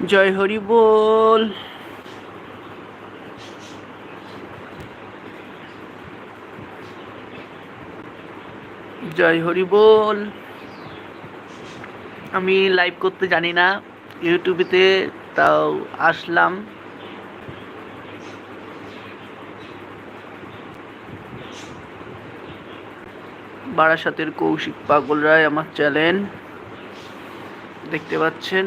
জয় হরি বল। জয় হরি বল। আমি লাইভ করতে জানি না ইউটিউবেতে তাও আসলাম। বারাসাতের কৌশিক পাগল রায় আমার চ্যানেল দেখতে পাচ্ছেন?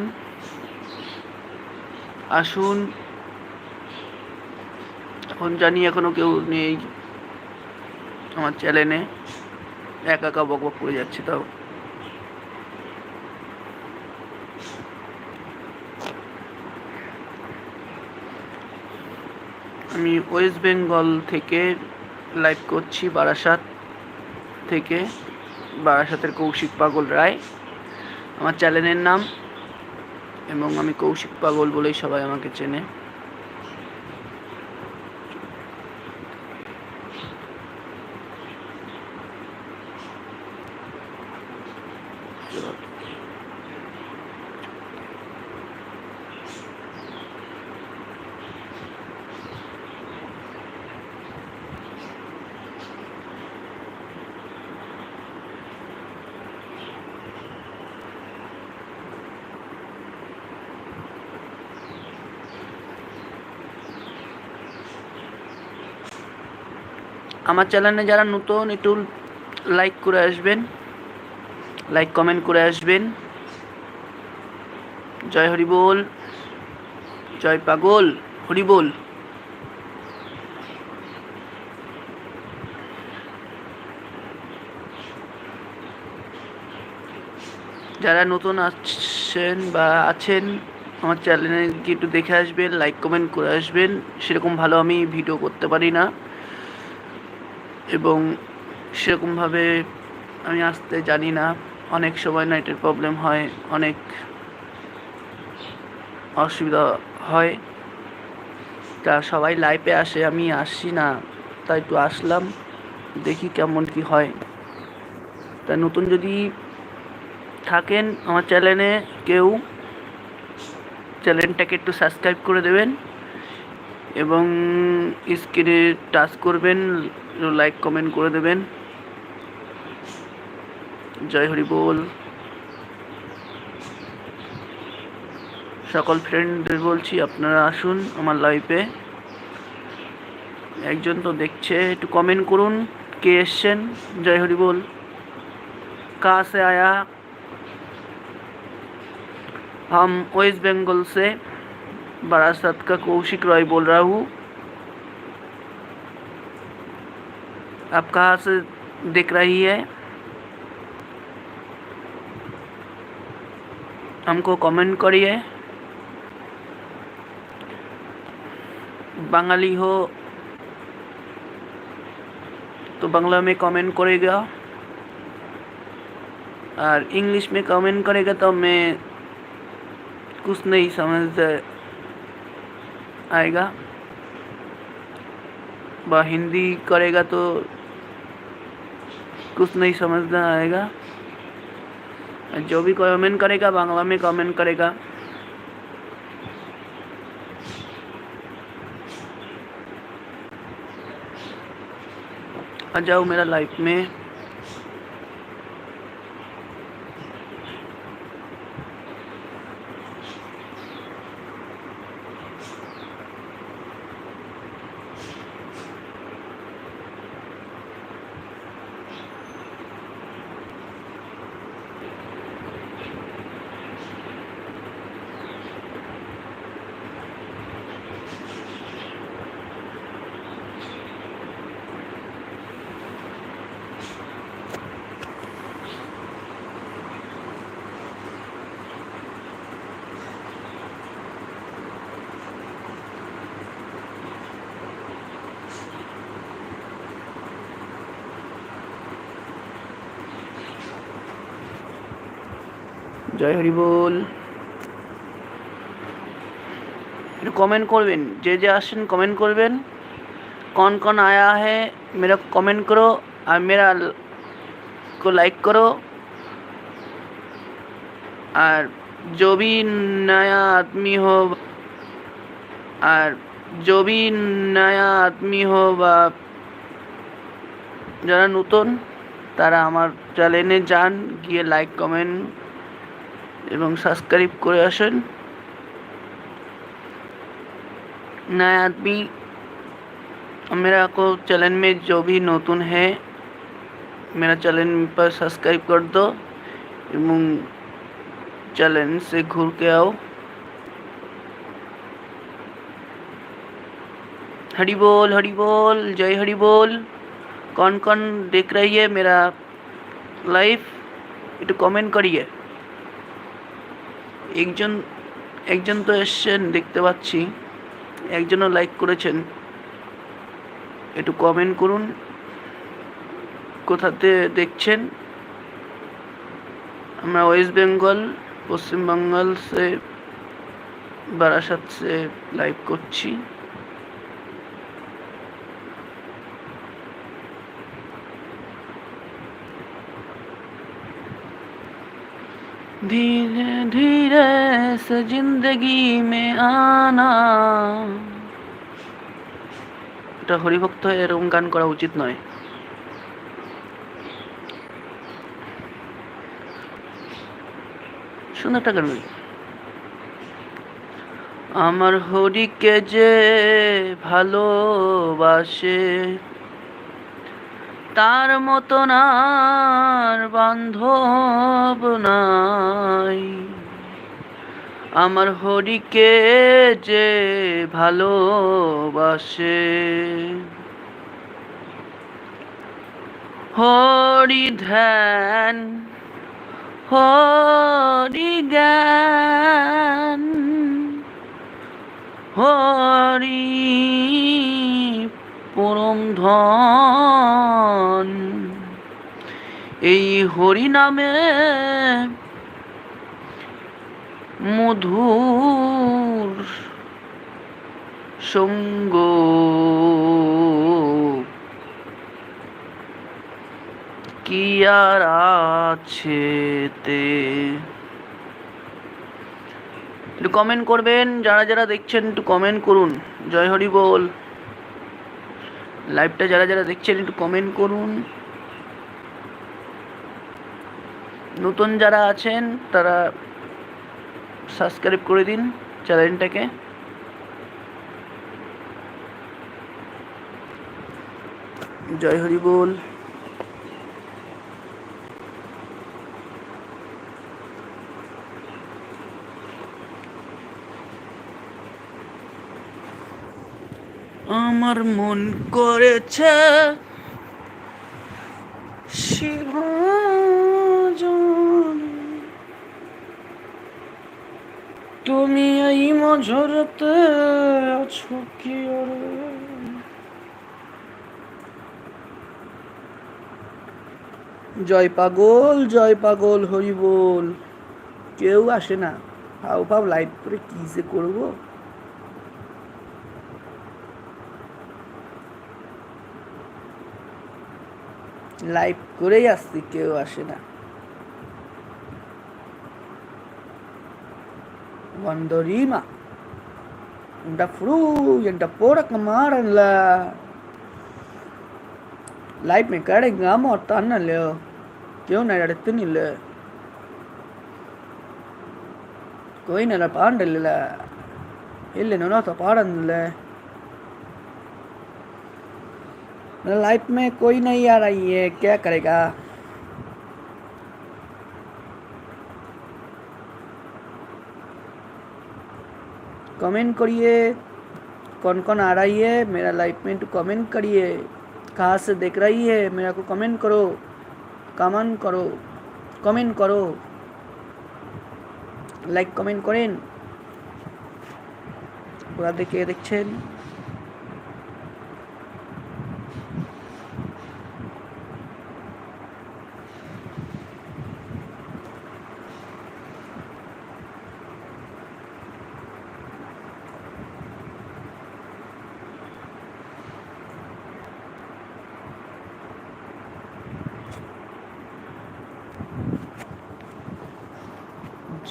আসুন। এখন জানি এখনও কেউ নেই আমার চ্যানেলে। একা একা বক বক করে যাচ্ছে তাও। আমি ওয়েস্ট বেঙ্গল থেকে লাইভ করছি বারাসাত থেকে। বারাসাতের কৌশিক পাগল রায়। আমার চ্যানেলের নাম এবং আমি কৌশিক পাগল বলেই সবাই আমাকে চেনে। আমার চ্যানেলে যারা নতুন, একটু লাইক করে আসবেন। লাইক কমেন্ট করে আসবেন। জয় হরি বল। জয় পাগল, হরি বল। যারা নতুন আসছেন বা আছেন, আমার চ্যানেলে গিয়ে একটু দেখে আসবেন লাইক কমেন্ট করে আসবেন। সেরকম ভালো আমি ভিডিও করতে পারি না। এবং সেরকমভাবে আমি আসতে জানি না। অনেক সময় নেটের প্রবলেম হয়, অনেক অসুবিধা হয়। তা সবাই লাইভে আসে, আমি আসছি না তাই একটু আসলাম, দেখি কেমন কি হয়। তা নতুন যদি থাকেন আমার চ্যানেলে কেউ চ্যানেলটাকে একটু সাবস্ক্রাইব করে দেবেন। এবং স্ক্রিনে টাচ করবেন লাইক কমেন্ট করে দেবেন জয় হরি বল সকল ফ্রেন্ডদের বলছি আপনারা আসুন আমার লাইফে একজন তো দেখছে একটু কমেন্ট করুন কে এসছেন জয় হরি বল कहाँ से आया हम वेस्ट बंगाल से बारासत का कौशिक रॉय बोल रहा हूँ। आप कहाँ से दिख रही है? हमको कमेंट करिए। बंगाली हो तो बांग्ला में कमेंट करेगा। और इंग्लिश में कमेंट करेगा तो मैं कुछ नहीं समझ आएगा। व हिंदी करेगा तो कुछ नहीं समझना आएगा। जो भी कमेंट करेगा, बांग्ला में कमेंट करेगा। आ जाओ मेरा लाइफ में। জয় হরি বল একটু कमेंट করবেন যে যে আসেন कमेंट করবেন कौन कौन आया है मेरा कमेंट करो और मेरा को लाइक करो और जो भी नया आदमी हो আর जो भी नया आदमी हो বা যারা নতুন তারা আমার চ্যানেলে যান গিয়ে লাইক কমেন্ট এবং সাবস্ক্রাইব করে আসেন नया आदमी मेरा को चैनल में जो भी नतून है मेरा चैनल पर सब्सक्राइब कर दो এবং चैनल से घूर के आओ हरी बोल हरी बोल जय हरी बोल कौन कौन देख रही है मेरा লাইভ একটু কমেন্ট করিয়ে একজন একজন তো এসছেন দেখতে পাচ্ছি, একজনও লাইক করেছেন। একটু কমেন্ট করুন, কোথাতে দেখছেন? আমরা ওয়েস্ট বেঙ্গল পশ্চিমবঙ্গল সে বারাসাত সে লাইভ করছি। धीरे धीरे से जिंदगी में आना এটা হরিভক্ত হয়ে এরকম গান করা উচিত নয় সুন্দর একটা গান আমার হরিকে যে ভালোবাসে তার মতন আর বান্ধব নাই। আমার হরিকে যে ভালোবাসে। হরি ধ্যান হরি জ্ঞান হরি পরম ধন। এই হরি নামে মধুর সঙ্গ কি আর আছে তে? একটু কমেন্ট করবেন, যারা যারা দেখছেন, একটু কমেন্ট করুন। জয় হরি বল। লাইভটা যারা যারা দেখছেন, একটু কমেন্ট করুন। নতুন যারা আছেন, তারা সাবস্ক্রাইব করে দিন চ্যানেলটাকে জয় হরি বল আমার মন করেছে। শিভাজন তুমি এই মঝরতে আছো কি জয় পাগল জয় পাগল হরি বল কেউ আসে না। হাউ ফাউ লাইভ করে কি যে করব? লাইভ করেই আসছি কেউ আসে না। வந்தோரிமா உண்ட ஃப்ரூ என்ட போடக்க மாறன்ல லைஃப் மே கிடைக்காம ஒருத்தான இல்லையோ கியோ நான் எடுத்துன்னு இல்லை கோயில் நல்லா பாண்ட இல்லை இல்லை நோனோத்த பாடம் இல்லை तो पाड़न ले लाइफ में कोई नहीं आ रही है क्या करेगा कमेंट करिए कौन कौन आ रही है मेरा लाइफ में तो कमेंट करिए कहाँ से देख रही है मेरा को कमेंट करो कमेंट करो कमेंट करो লাইক কমেন্ট করেন ওরা দেখে দেখছেন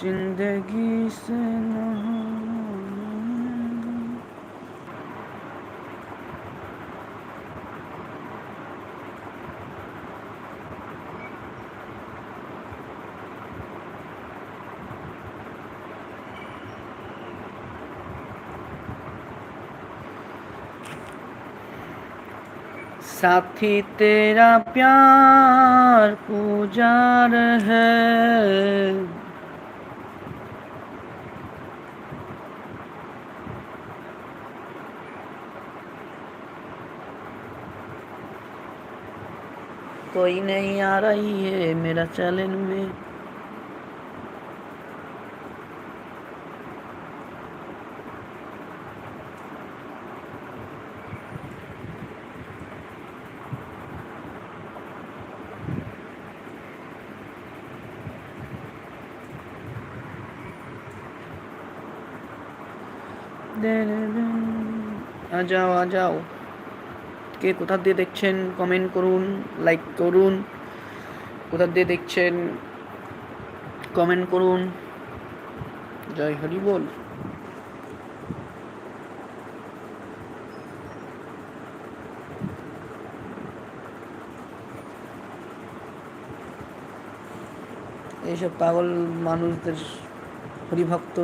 ज़िंदगी से साथी तेरा प्यार पुजार है। कोई नहीं आ रही है मेरा चैलेंज में। आ जाओ आ जाओ। কে কোথা দিয়ে দেখছেন কমেন্ট করুন লাইক করুন, কোথা দিয়ে দেখছেন কমেন্ট করুন। জয় হরি বল। এইসব পাগল মানুষদের হরিভক্ত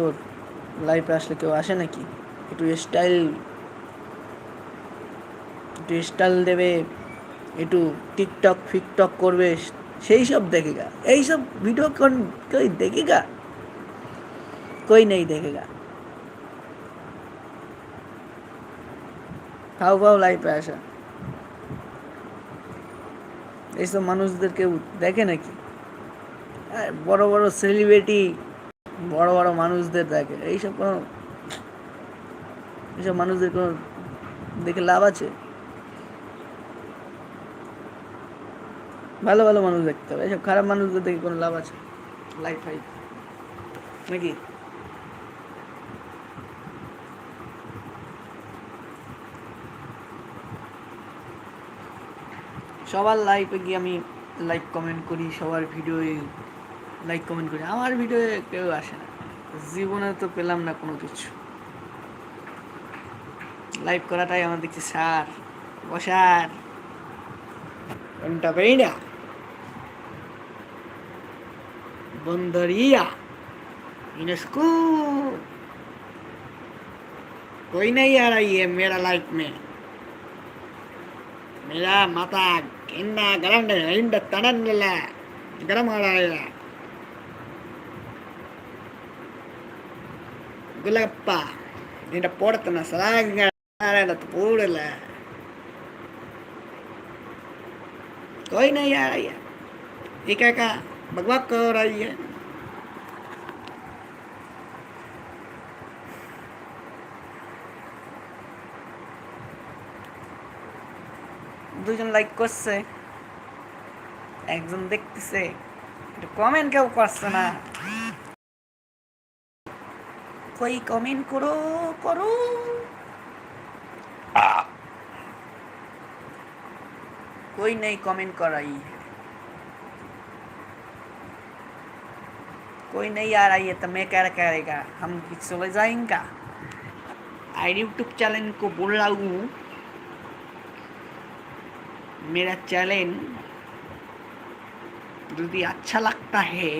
লাইফে আসলে কেউ আসে নাকি? একটু স্টাইল একটু স্টাইল দেবে, একটু টিকটক, ফিকটক করবে, সেই সব দেখেগা। গা এইসব ভিডিও কোন কই দেখেগা? কই নেই দেখেগা? ফাউ ফাউ লাইফে আসা। এইসব মানুষদের কেউ দেখে নাকি? বড় বড় সেলিব্রিটি বড় বড় মানুষদের দেখে। এইসব কোনো এইসব মানুষদের কোনো দেখে লাভ আছে? ভালো ভালো মানুষ দেখতে হবে। এইসব খারাপ মানুষদের দেখে কোনো লাভ আছে? লাইফ ফাইফ নাকি? সবার লাইফে গিয়ে আমি লাইক কমেন্ট করি, সবার ভিডিওয়ে লাইক কমেন্ট করি। আমার ভিডিওয়ে কেউ আসে না। জীবনে তো পেলাম না কোনো কিছু। লাইভ করাটাই আমার দেখছি সার বসার। ঘণ্টা Bondoría. Inescu. कोई नहीं आ रही है मेरा लाइफ में मेरा माता என்ன கரண்டு இந்த தடன்ல கரமாடாய குலப்பா இந்த போடத்தின சதாங்க போடல कोई नहीं आ रही है ये क्या बकवाक कर रही है দুজন লাইক করছে একজন দেখতেছে একটু কমেন্ট কেউ করছে না কই কমেন্ট করো করো कोई नहीं कमेंट कर कोई नहीं आ रहा है तो मैं क्या करेगा? हम चले जाएँगे। आई यूट्यूब चैनल को बोल रहा हूँ। मेरा चैनल यदि अच्छा लगता है।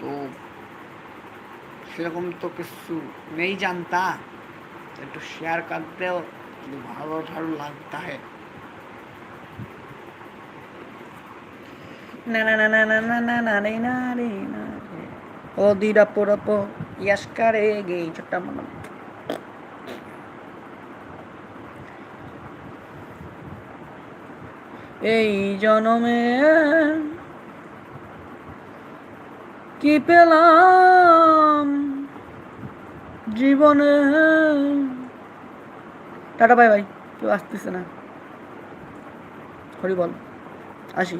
तो সেরকম तो किस नहीं जानता। तो शेयर करते हो तो ভালো ভালো लगता है। না না না রে না রে না রে ও দিরা পোড়াপ ইয়াস করে গে ছোট্টা মন এই জনমে কি পেলাম জীবনে টাটা বাই বাই কেউ আসতেছে না হরি বল আসি